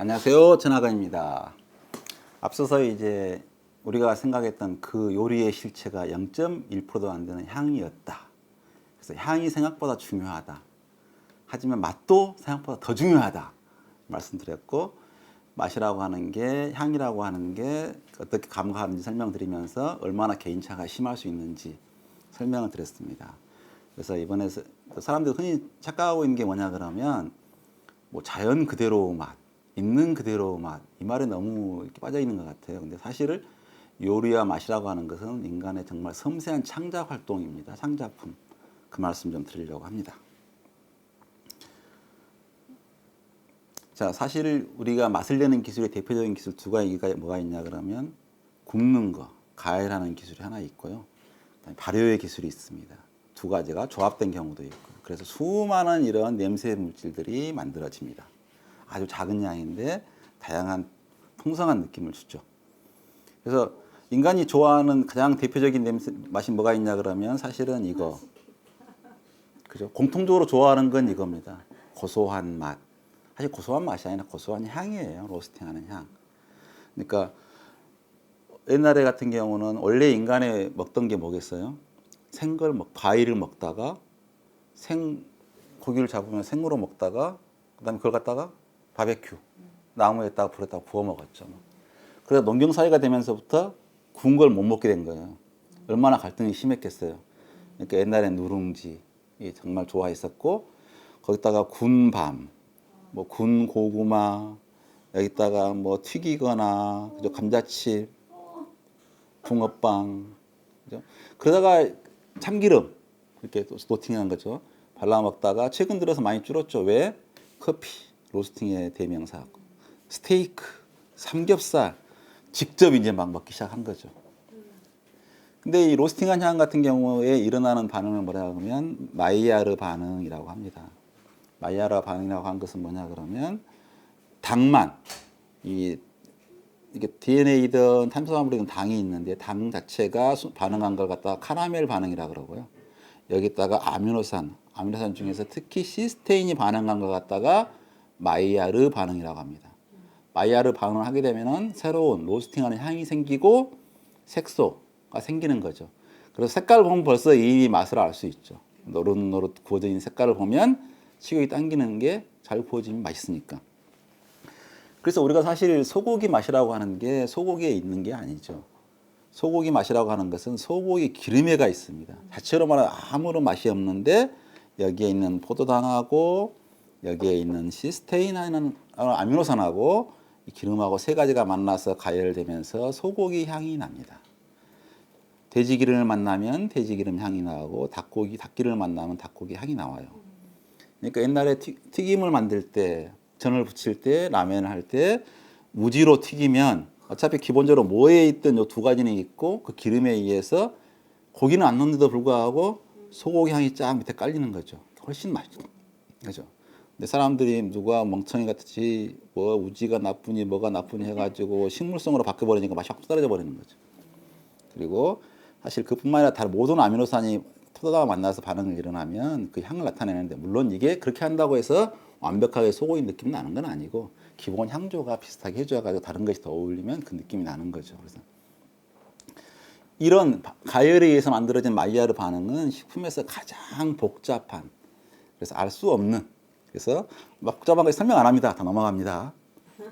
안녕하세요. 전하건입니다. 앞서서 이제 우리가 생각했던 그 요리의 실체가 0.1%도 안 되는 향이었다. 그래서 향이 생각보다 중요하다. 하지만 맛도 생각보다 더 중요하다. 말씀드렸고 맛이라고 하는 게 향이라고 하는 게 어떻게 감각하는지 설명드리면서 얼마나 개인차가 심할 수 있는지 설명을 드렸습니다. 그래서 이번에 서- 사람들이 흔히 착각하고 있는 게 뭐냐 그러면 뭐 자연 그대로 맛, 있는 그대로 맛, 이 말에 너무 빠져 있는 것 같아요. 근데 사실은 요리와 맛이라고 하는 것은 인간의 정말 섬세한 창작 활동입니다. 창작품. 그 말씀 좀 드리려고 합니다. 자, 사실 우리가 맛을 내는 기술의 대표적인 기술 두 가지가 뭐가 있냐 그러면 굽는 거, 가열하는 기술이 하나 있고요. 발효의 기술이 있습니다. 두 가지가 조합된 경우도 있고. 그래서 수많은 이런 냄새 물질들이 만들어집니다. 아주 작은 양인데 다양한 풍성한 느낌을 주죠. 그래서 인간이 좋아하는 가장 대표적인 냄새 맛이 뭐가 있냐 그러면 사실은 이거. 그죠? 공통적으로 좋아하는 건 이겁니다. 고소한 맛. 사실 고소한 맛이 아니라 고소한 향이에요. 로스팅하는 향. 그러니까 옛날에 같은 경우는 원래 인간이 먹던 게 뭐겠어요? 생걸 먹, 과일을 먹다가 생 고기를 잡으면 생으로 먹다가 그다음에 그걸 갖다가 바베큐 나무에다가 불에다가 구워 먹었죠. 그래서 농경 사회가 되면서부터 구운 걸 못 먹게 된 거예요. 얼마나 갈등이 심했겠어요. 그러니까 옛날에 누룽지 이 정말 좋아했었고 거기다가 군밤, 뭐 군 고구마 여기다가 뭐 튀기거나 그죠 감자칩, 붕어빵 그죠? 그러다가 참기름 이렇게 또 로스팅한 거죠. 발라 먹다가 최근 들어서 많이 줄었죠. 왜? 커피, 로스팅의 대명사, 스테이크, 삼겹살 직접 이제 막 먹기 시작한 거죠. 근데 이 로스팅한 향 같은 경우에 일어나는 반응을 뭐라 하면 마이야르 반응이라고 합니다. 마이야르 반응이라고 한 것은 뭐냐 그러면 당만 이 이게 DNA든 탄수화물이든 당이 있는데 당 자체가 수- 반응한 걸 갖다가 카라멜 반응이라 그러고요. 여기다가 아미노산, 아미노산 중에서 특히 시스테인이 반응한 걸 갖다가 마이야르 반응이라고 합니다. 마이야르 반응을 하게 되면은 새로운 로스팅하는 향이 생기고 색소가 생기는 거죠. 그래서 색깔을 보면 벌써 이 맛을 알 수 있죠. 노릇노릇 구워져 있는 색깔을 보면 식욕이 당기는 게 잘 구워지면 맛있으니까. 그래서 우리가 사실 소고기 맛이라고 하는 게 소고기에 있는 게 아니죠. 소고기 맛이라고 하는 것은 소고기 기름에가 있습니다. 자체로 말하면 아무런 맛이 없는데 여기에 있는 포도당하고 여기에 있는 시스테인하는 아미노산하고 이 기름하고 세 가지가 만나서 가열되면서 소고기 향이 납니다. 돼지 기름을 만나면 돼지 기름 향이 나고 닭고기 닭기름을 만나면 닭고기 향이 나와요. 그러니까 옛날에 튀, 튀김을 만들 때 전을 부칠 때 라면을 할 때 무지로 튀기면 어차피 기본적으로 뭐에 있든 요 두 가지는 있고 그 기름에 의해서 고기는 안 넣는데도 불구하고 소고기 향이 쫙 밑에 깔리는 거죠. 훨씬 맛있죠. 그죠? 근데 사람들이 누가 멍청이 같이 뭐 우지가 나쁘니 뭐가 나쁘니 해가지고 식물성으로 바뀌어버리니까 맛이 확 떨어져 버리는 거죠. 그리고 사실 그뿐만 아니라 다른 모든 아미노산이 포도당과 만나서 반응을 일어나면 그 향을 나타내는데 물론 이게 그렇게 한다고 해서 완벽하게 소고기 느낌 나는 건 아니고 기본 향조가 비슷하게 해줘야 가지고 다른 것이 더 어울리면 그 느낌이 나는 거죠. 그래서 이런 바- 가열에 의해서 만들어진 마이야르 반응은 식품에서 가장 복잡한 그래서 알 수 없는 그래서 막 복잡한 거 설명 안 합니다. 다 넘어갑니다.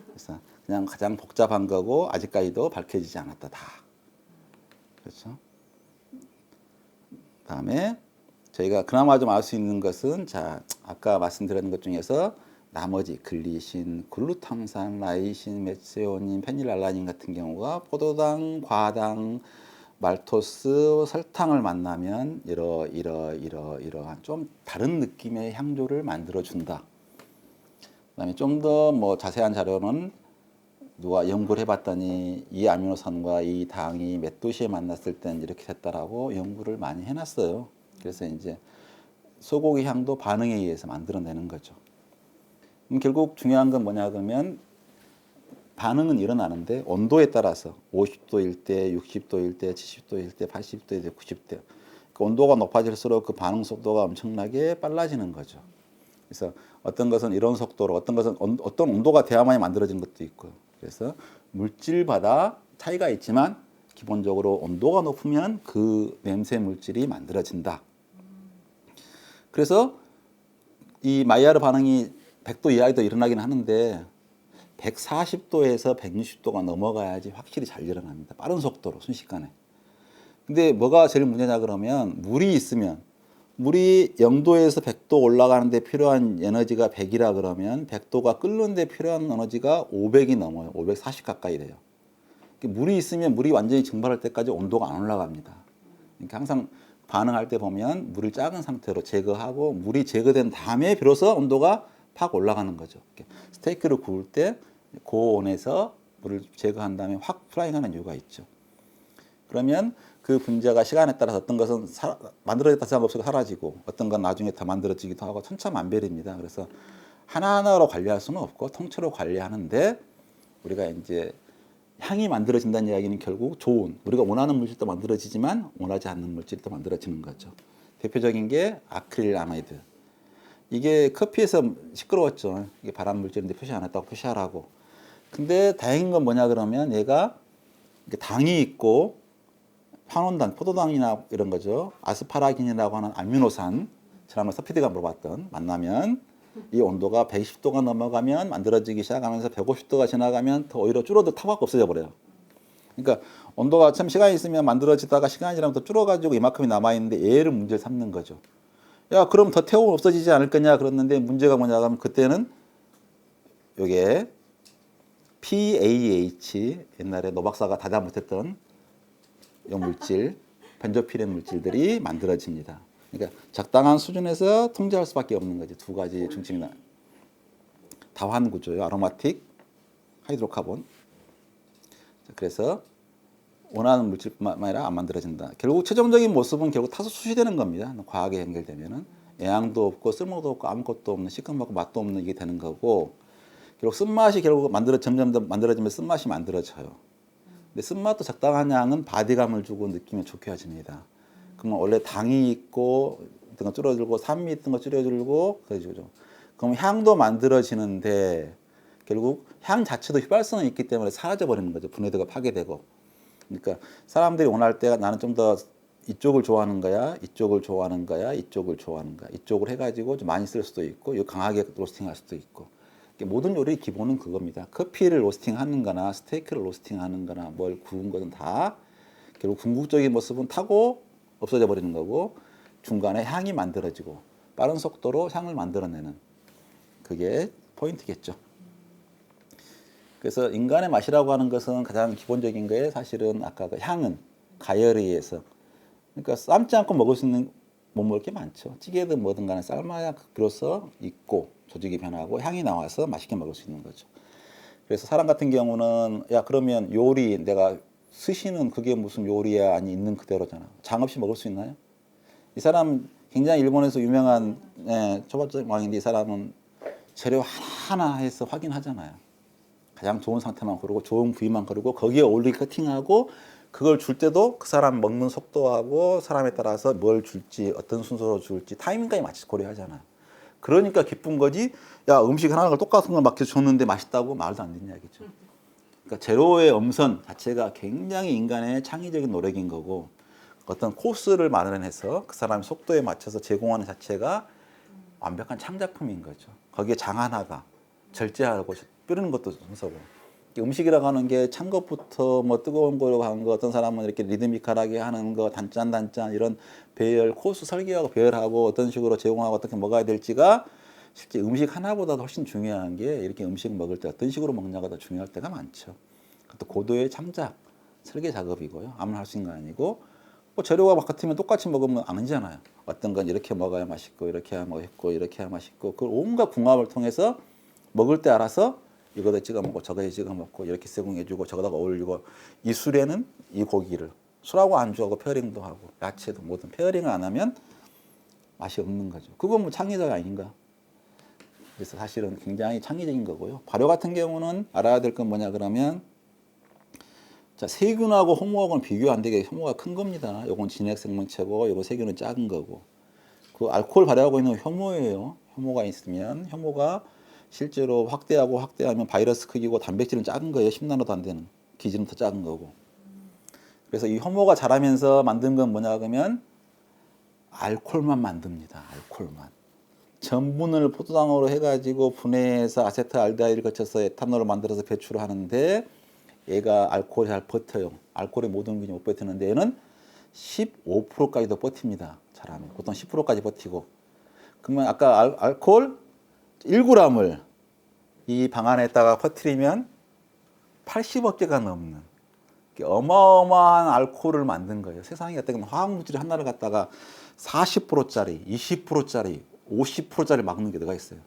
그래서 그냥 가장 복잡한 거고 아직까지도 밝혀지지 않았다 다. 그렇죠? 다음에 저희가 그나마 좀 알 수 있는 것은 자 아까 말씀드렸는 것 중에서 나머지 글리신, 글루탐산, 라이신, 메세오닌, 페닐알라닌 같은 경우가 포도당, 과당, 말토스, 설탕을 만나면 이러 이러 이러 이러한 좀 다른 느낌의 향조를 만들어 준다. 그다음에 좀 더 뭐 자세한 자료는 누가 연구를 해봤더니 이 아미노산과 이 당이 몇 도시에 만났을 땐 이렇게 됐다라고 연구를 많이 해놨어요. 그래서 이제 소고기 향도 반응에 의해서 만들어내는 거죠. 결국 중요한 건 뭐냐 그러면 반응은 일어나는데 온도에 따라서 50도일 때, 60도일 때, 70도일 때, 80도일 때, 90도. 그 온도가 높아질수록 그 반응 속도가 엄청나게 빨라지는 거죠. 그래서 어떤 것은 이런 속도로, 어떤 것은 온- 어떤 온도가 돼야만이 만들어지는 것도 있고. 그래서 물질마다 차이가 있지만 기본적으로 온도가 높으면 그 냄새 물질이 만들어진다. 그래서 이 마이야르 반응이 100도 이하에도 일어나긴 하는데 140도에서 160도가 넘어가야지 확실히 잘 일어납니다. 빠른 속도로 순식간에. 근데 뭐가 제일 문제냐 그러면 물이 있으면 물이 0도에서 100도 올라가는데 필요한 에너지가 100이라 그러면 100도가 끓는데 필요한 에너지가 500이 넘어요. 540 가까이 돼요. 물이 있으면 물이 완전히 증발할 때까지 온도가 안 올라갑니다. 그러니까 항상 반응할 때 보면 물을 작은 상태로 제거하고 물이 제거된 다음에 비로소 온도가 팍 올라가는 거죠. 스테이크를 구울 때 고온에서 물을 제거한 다음에 확 프라이하는 이유가 있죠. 그러면 그 분자가 시간에 따라서 어떤 것은 사, 만들어졌다 생각 없이 사라지고 어떤 건 나중에 더 만들어지기도 하고 천차만별입니다. 그래서 하나하나로 관리할 수는 없고 통째로 관리하는데 우리가 이제 향이 만들어진다는 이야기는 결국 좋은 우리가 원하는 물질도 만들어지지만 원하지 않는 물질도 만들어지는 거죠. 대표적인 게 아크릴 아마이드. 이게 커피에서 시끄러웠죠. 이게 발암 물질인데 표시 안 했다고 표시하라고. 근데 다행인 건 뭐냐 그러면 얘가 당이 있고 환원당, 포도당이나 이런 거죠. 아스파라긴이라고 하는 아미노산, 지난번 서피드가 물어봤던 만나면 이 온도가 120도가 넘어가면 만들어지기 시작하면서 150도가 지나가면 더 오히려 줄어도 타고 없어져 버려요. 그러니까 온도가 참 시간이 있으면 만들어지다가 시간이 지나면 더 줄어가지고 이만큼이 남아 있는데 얘를 문제를 삼는 거죠. 야, 그럼 더 태우면 없어지지 않을 거냐 그랬는데 문제가 뭐냐 하면 그때는 요게 PAH 옛날에 노 박사가 다다 못했던 요 물질, 벤조피렌 물질들이 만들어집니다. 그러니까 적당한 수준에서 통제할 수밖에 없는 거지. 두 가지 중증이 나. 다환 구조요. 아로마틱, 하이드로카본. 자, 그래서 원하는 물질뿐만 아니라 안 만들어진다. 결국 최종적인 모습은 결국 타서 수시되는 겁니다. 과학에 연결되면은 애양도 없고 쓸모도 없고 아무것도 없는 시큼하고 맛도 없는 이게 되는 거고 결국 쓴맛이 결국 만들어 점점 더 만들어지면 쓴맛이 만들어져요. 근데 쓴맛도 적당한 양은 바디감을 주고 느끼면 좋게 해집니다. 그러면 원래 당이 있고 어떤 거 줄어들고 산미 있던 거 줄여들고 그래죠. 그럼 향도 만들어지는데 결국 향 자체도 휘발성이 있기 때문에 사라져 버리는 거죠. 분해도가 파괴되고. 그러니까 사람들이 원할 때가 나는 좀 더 이쪽을 좋아하는 거야, 이쪽을 좋아하는 거야, 이쪽을 좋아하는 거야. 이쪽을 해가지고 좀 많이 쓸 수도 있고, 이거 강하게 로스팅할 수도 있고. 모든 요리 기본은 그겁니다. 커피를 로스팅하는 거나 스테이크를 로스팅하는 거나 뭘 구운 것은 다 결국 궁극적인 모습은 타고 없어져 버리는 거고 중간에 향이 만들어지고 빠른 속도로 향을 만들어내는 그게 포인트겠죠. 그래서 인간의 맛이라고 하는 것은 가장 기본적인 거에 사실은 아까 그 향은 가열에 의해서 그러니까 삶지 않고 먹을 수 있는 못 먹을 게 많죠. 찌개든 뭐든 간에 삶아야 비로소 익고 조직이 변하고 향이 나와서 맛있게 먹을 수 있는 거죠. 그래서 사람 같은 경우는 야 그러면 요리 내가 스시는 그게 무슨 요리야 아니 있는 그대로잖아. 장 없이 먹을 수 있나요? 이 사람 굉장히 일본에서 유명한 예, 초밥집 왕인데 이 사람은 재료 하나하나 해서 확인하잖아요. 가장 좋은 상태만 고르고 좋은 부위만 고르고 거기에 어울리게 커팅하고 그걸 줄 때도 그 사람 먹는 속도하고 사람에 따라서 뭘 줄지 어떤 순서로 줄지 타이밍까지 맞춰 고려하잖아요. 그러니까 기쁜 거지. 야 음식 하나를 똑같은 걸막 줬는데 맛있다고 말도 안 되는 이야기죠. 그러니까 제로의 음선 자체가 굉장히 인간의 창의적인 노력인 거고 어떤 코스를 마련해서 그 사람의 속도에 맞춰서 제공하는 자체가 완벽한 창작품인 거죠. 거기에 장 하나가 절제하고 뿌리는 것도 순서고 음식이라고 하는 게 찬 것부터 뭐 뜨거운 거로 가는 거 어떤 사람은 이렇게 리드미컬하게 하는 거 단짠 단짠 이런 배열 코스 설계하고 배열하고 어떤 식으로 제공하고 어떻게 먹어야 될지가 실제 음식 하나보다 도 훨씬 중요한 게 이렇게 음식 먹을 때 어떤 식으로 먹냐가 더 중요할 때가 많죠. 그것도 고도의 창작 설계 작업이고요. 아무나 할 수 있는 거 아니고 뭐 재료가 막 같으면 똑같이 먹으면 아니잖아요. 어떤 건 이렇게 먹어야 맛있고 이렇게 해야 맛있고 이렇게 해야 맛있고 그 온갖 궁합을 통해서 먹을 때 알아서 이거다 찍어 먹고 저거에 찍어 먹고 이렇게 세공해주고 저거다가 어울리고 이 술에는 이 고기를 술하고 안주하고 페어링도 하고 야채도 뭐든 페어링을 안 하면 맛이 없는 거죠. 그건 뭐 창의적 아닌가? 그래서 사실은 굉장히 창의적인 거고요. 발효 같은 경우는 알아야 될 건 뭐냐 그러면 자 세균하고 호모하고는 비교 안 되게 효모가 큰 겁니다. 요건 진핵 생명체고 요거 세균은 작은 거고 그 알코올 발효하고 있는 효모예요. 혐오가 있으면 혐오가 실제로 확대하고 확대하면 바이러스 크기고 단백질은 작은 거예요. 10나노도 안 되는. 기질은 더 작은 거고. 그래서 이 혐오가 자라면서 만든 건 뭐냐 그러면 알코올만 만듭니다. 알코올만. 전분을 포도당으로 해가지고 분해해서 아세트알데하이드를 거쳐서 에탄올을 만들어서 배출을 하는데 얘가 알코올이 잘 버텨요. 알코올의 모든 균이 못 버티는데 얘는 15%까지도 버팁니다. 잘하면 보통 10%까지 버티고. 그러면 아까 알, 알코올 1g을 이 방 안에다가 퍼뜨리면 80억 개가 넘는 어마어마한 알코올을 만든 거예요. 세상에 어떤 화학물질 하나를 갖다가 40%짜리, 20%짜리, 50%짜리 막는 게 들어가 있어요.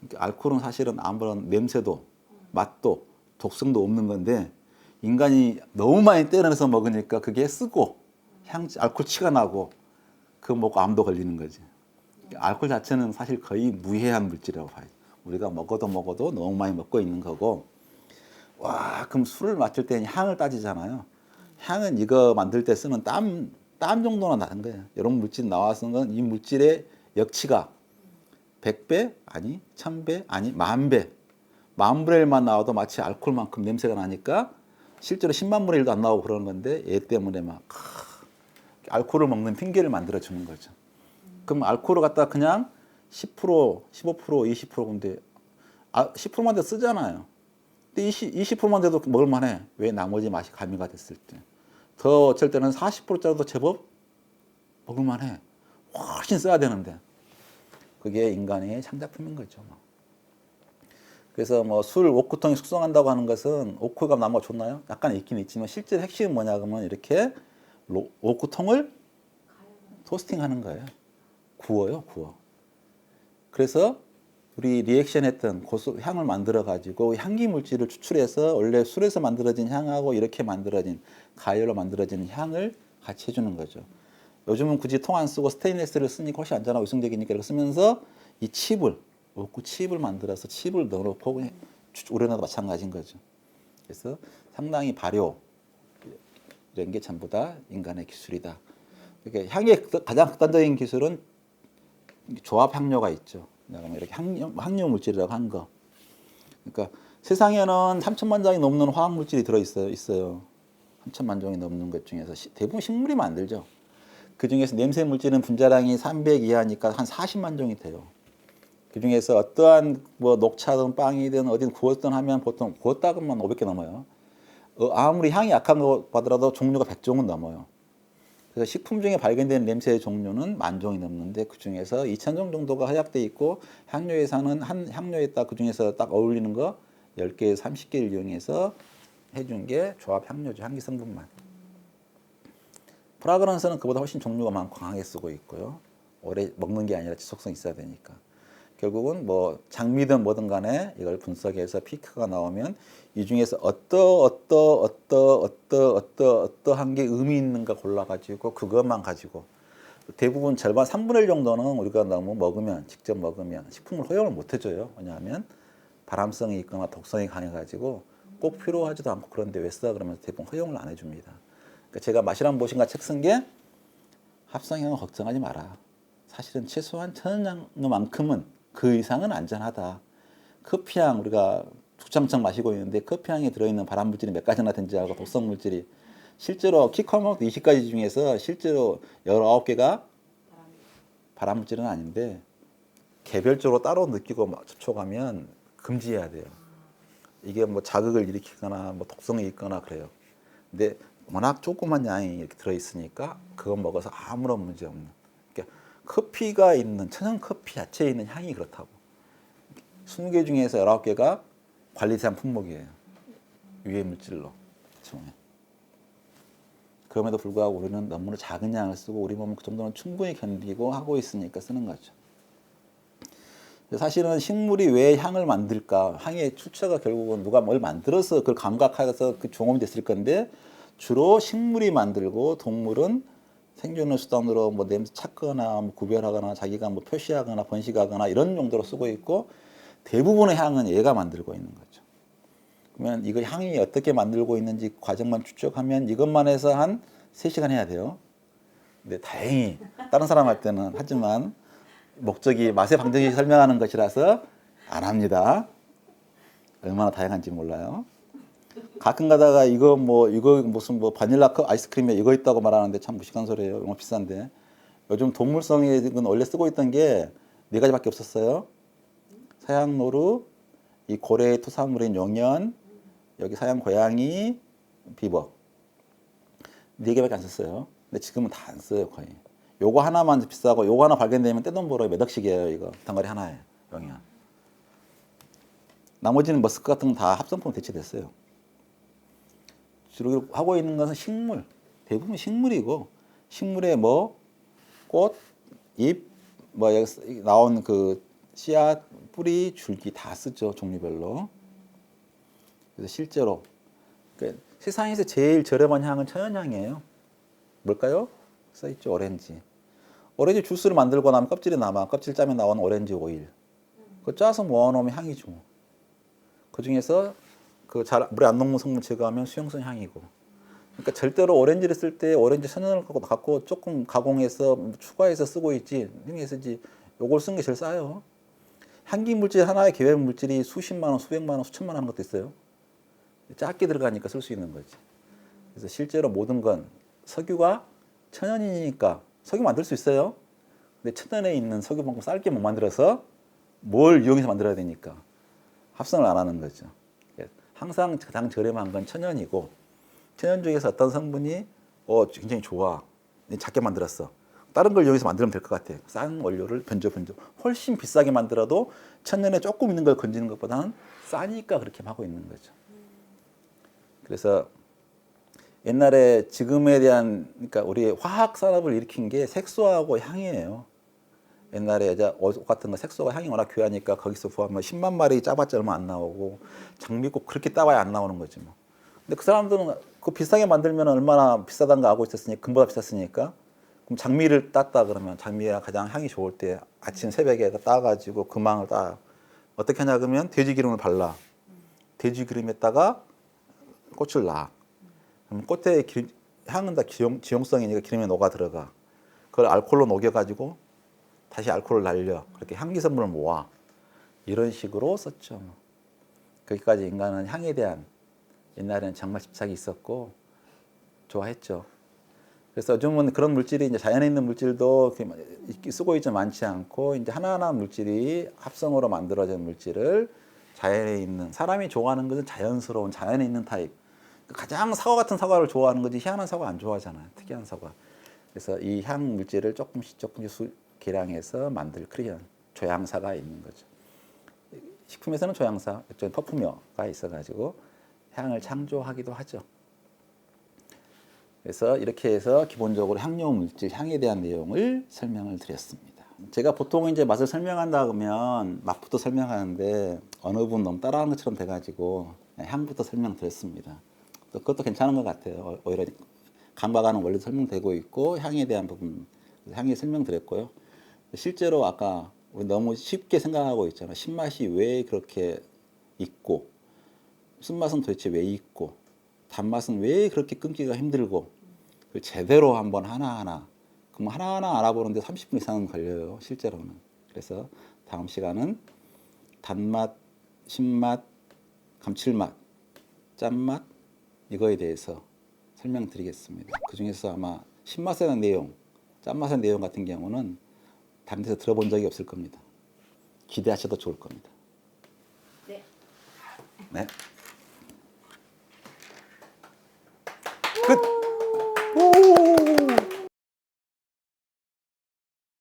그러니까 알코올은 사실은 아무런 냄새도 맛도 독성도 없는 건데 인간이 너무 많이 때려내서 먹으니까 그게 쓰고 향 알코올 치가 나고 그거 먹고 암도 걸리는 거지. 알코올 자체는 사실 거의 무해한 물질이라고 봐요. 우리가 먹어도 먹어도 너무 많이 먹고 있는 거고 와 그럼 술을 마실 때는 향을 따지잖아요. 향은 이거 만들 때 쓰는 땀, 땀 정도나 나는 거예요. 이런 물질 나와서 이 물질의 역치가 100배 아니 1000배 아니 만배 1만 나와도 마치 알코올만큼 냄새가 나니까 실제로 10만 분의 1도 안 나오고 그러는 건데 얘 때문에 막 크, 알코올을 먹는 핑계를 만들어 주는 거죠. 그럼 알코올을 갖다 그냥 10%, 15%, 20% 근데 아, 10%만 돼 쓰잖아요. 근데 20, 20%만 돼도 먹을만해. 왜 나머지 맛이 가미가 됐을 때. 더 어쩔 때는 40%짜리도 제법 먹을만해. 훨씬 써야 되는데. 그게 인간의 창작품인 거죠. 뭐. 그래서 뭐 술 오크통이 숙성한다고 하는 것은 오크가 나무 좋나요? 약간 있긴 있지만 실제 핵심은 뭐냐 그러면 이렇게 로- 오크통을 토스팅하는 거예요. 구워요, 구워. 그래서 우리 리액션 했던 고소 향을 만들어 가지고 향기 물질을 추출해서 원래 술에서 만들어진 향하고 이렇게 만들어진 가열로 만들어진 향을 같이 해주는 거죠. 요즘은 굳이 통 안 쓰고 스테인레스를 쓰니까 훨씬 안전하고 위생적이니까 이렇게 쓰면서 이 칩을 오크 칩을 만들어서 칩을 넣어놓고 우려나도 마찬가지인 거죠. 그래서 상당히 발효 이런 게 전부 다 인간의 기술이다. 그러니까 향의 가장 극단적인 기술은 조합 향료가 있죠. 이렇게 향료, 향료 물질이라고 한 거. 그러니까 세상에는 3천만 장이 넘는 화학 물질이 들어 있어요. 있어요. 3천만 종이 넘는 것 중에서 시- 대부분 식물이 만들죠. 그 중에서 냄새 물질은 분자량이 300 이하니까 한 40만 종이 돼요. 그 중에서 어떠한 뭐 녹차든 빵이든 어딘 구웠든 하면 보통 구웠다 그러면 500개 넘어요. 어, 아무리 향이 약한 거 받더라도 종류가 100종은 넘어요. 그래서 식품 중에 발견된 냄새의 종류는 만 종이 넘는데 그 중에서 2천 종 정도가 허약돼 있고 향료에서는 한 향료에 딱 그 중에서 딱 어울리는 거 10개에서 30개를 이용해서 해준 게 조합 향료죠. 향기 성분만. 프라그런스는 그보다 훨씬 종류가 많고 강하게 쓰고 있고요. 오래 먹는 게 아니라 지속성 있어야 되니까. 결국은 뭐 장미든 뭐든 간에 이걸 분석해서 피크가 나오면 이 중에서 어떠 어떠 어떠 어떠 어떠 어떠한 게 의미 있는가 골라가지고 그것만 가지고 대부분 절반 3분의 1 정도는 우리가 너무 먹으면 직접 먹으면 식품을 허용을 못 해줘요. 왜냐하면 발암성이 있거나 독성이 강해가지고 꼭 필요하지도 않고 그런데 왜 써? 그러면서 대부분 허용을 안 해줍니다. 그러니까 제가 마시란 보신가 책 쓴 게 합성향은 걱정하지 마라. 사실은 최소한 천연향만큼은 그 이상은 안전하다. 커피향 우리가 죽창창 마시고 있는데 커피향에 들어있는 발암물질이 몇 가지나 된지 알고 독성 물질이 실제로 키커먼트 20가지 중에서 실제로 19개가 발암물질은 아닌데 개별적으로 따로 느끼고 막 접촉하면 금지해야 돼요. 이게 뭐 자극을 일으키거나 뭐 독성이 있거나 그래요. 근데 워낙 조그만 양이 이렇게 들어 있으니까 그거 먹어서 아무런 문제 없는. 커피가 있는 천연 커피 자체에 있는 향이 그렇다고. 20개 중에서 19개가 관리대상 품목이에요. 유해 물질로. 그럼에도 불구하고 우리는 너무나 작은 양을 쓰고 우리 몸은 그 정도는 충분히 견디고 하고 있으니까 쓰는 거죠. 사실은 식물이 왜 향을 만들까? 향의 출처가 결국은 누가 뭘 만들어서 그걸 감각해서 그 종업이 됐을 건데 주로 식물이 만들고 동물은 생존의 수단으로 뭐 냄새 찾거나 뭐 구별하거나 자기가 뭐 표시하거나 번식하거나 이런 용도로 쓰고 있고 대부분의 향은 얘가 만들고 있는 거죠. 그러면 이거 향이 어떻게 만들고 있는지 과정만 추적하면 이것만 해서 한 3시간 해야 돼요. 근데 다행히 다른 사람 할 때는 하지만 목적이 맛의 방정식 설명하는 것이라서 안 합니다. 얼마나 다양한지 몰라요. 가끔 가다가 이거 뭐 이거 무슨 뭐 바닐라 컵 아이스크림에 이거 있다고 말하는데 참 무식한 소리예요. 너무 비싼데. 요즘 동물성에는 원래 쓰고 있던 게 네 가지밖에 없었어요. 사양노루, 이 고래의 토사물인 용연, 여기 사양 고양이, 비버. 네 개밖에 안 썼어요. 근데 지금은 다 안 써요 거의. 요거 하나만 비싸고 요거 하나 발견되면 떼돈 벌어요. 몇 억씩이에요 이거. 덩어리 하나에 용연. 나머지는 머스크 같은 건 다 합성품 대체됐어요. 주로 하고 있는 것은 식물. 대부분 식물이고 식물에 뭐 꽃, 잎, 뭐 여기 나온 그 씨앗, 뿌리, 줄기 다 쓰죠 종류별로. 그래서 실제로 그 세상에서 제일 저렴한 향은 천연향이에요. 뭘까요? 써 있죠 오렌지. 오렌지 주스를 만들고 나면 껍질이 남아 껍질 짜면 나오는 오렌지 오일. 그거 짜서 모아놓으면 향이죠. 그 중에서 그 잘 물에 안 녹는 성분 제거하면 수용성 향이고. 그러니까 절대로 오렌지를 쓸 때 오렌지 천연을 갖고, 갖고 조금 가공해서 추가해서 쓰고 있지. 흥해서지 요걸 쓴 게 제일 싸요. 향기 물질 하나의 계획 물질이 수십만 원, 수백만 원, 수천만 원 하는 것도 있어요. 작게 들어가니까 쓸 수 있는 거지. 그래서 실제로 모든 건 석유가 천연이니까 석유 만들 수 있어요. 근데 천연에 있는 석유만큼 쌀게 못 만들어서 뭘 이용해서 만들어야 되니까 합성을 안 하는 거죠. 항상 가장 저렴한 건 천연이고 천연 중에서 어떤 성분이 어 굉장히 좋아. 작게 만들었어. 다른 걸 이용해서 만들면 될 것 같아. 싼 원료를 변조 변조 훨씬 비싸게 만들어도 천연에 조금 있는 걸 건지는 것보다는 싸니까 그렇게 하고 있는 거죠. 그래서 옛날에 지금에 대한 그러니까 우리 화학 산업을 일으킨 게 색소하고 향이에요 옛날에 이제 옷 같은 거 색소가 향이 워낙 귀하니까 거기서 구하면 10만 마리 짜봤자 얼마 안 나오고 장미꽃 그렇게 따봐야 안 나오는 거지 뭐. 근데 그 사람들은 그 비싸게 만들면 얼마나 비싸다는 거 알고 있었으니 금보다 비쌌으니까 그럼 장미를 땄다 그러면 장미가 가장 향이 좋을 때 아침 새벽에 따가지고 그 망을 따 어떻게 하냐 그러면 돼지 기름을 발라. 돼지 기름에다가 꽃을 놔. 그럼 꽃의 기, 향은 다 기용, 지용성이니까 기름에 녹아 들어가. 그걸 알코올로 녹여가지고 다시 알코올을 날려 그렇게 향기 성분을 모아 이런 식으로 썼죠. 거기까지 인간은 향에 대한 옛날에는 정말 집착이 있었고 좋아했죠. 그래서 요즘은 그런 물질이 이제 자연에 있는 물질도 쓰고 있지 많지 않고 이제 하나하나 물질이 합성으로 만들어진 물질을 자연에 있는 사람이 좋아하는 것은 자연스러운 자연에 있는 타입. 가장 사과 같은 사과를 좋아하는 거지 희한한 사과 안 좋아하잖아요. 특이한 사과. 그래서 이 향 물질을 조금씩 조금씩 수, 계량해서 만들 그런 조향사가 있는 거죠. 식품에서는 조향사, 저 퍼퓸여가 있어가지고 향을 창조하기도 하죠. 그래서 이렇게 해서 기본적으로 향료 물질 향에 대한 내용을 설명을 드렸습니다. 제가 보통 이제 맛을 설명한다 그러면 맛부터 설명하는데 어느 분 너무 따라하는 것처럼 돼가지고 향부터 설명드렸습니다. 또 그것도 괜찮은 것 같아요. 오히려 감각하는 원리 설명되고 있고 향에 대한 부분 향에 설명드렸고요. 실제로 아까 우리 너무 쉽게 생각하고 있잖아. 신맛이 왜 그렇게 있고, 쓴맛은 도대체 왜 있고, 단맛은 왜 그렇게 끊기가 힘들고, 그 제대로 한번 하나하나, 그럼 하나하나 알아보는데 30분 이상은 걸려요. 실제로는. 그래서 다음 시간은 단맛, 신맛, 감칠맛, 짠맛, 이거에 대해서 설명드리겠습니다. 그 중에서 아마 신맛에 대한 내용, 짠맛에 내용 같은 경우는 다른 데서 들어본 적이 없을 겁니다. 기대하셔도 좋을 겁니다. 네. 네. 끝!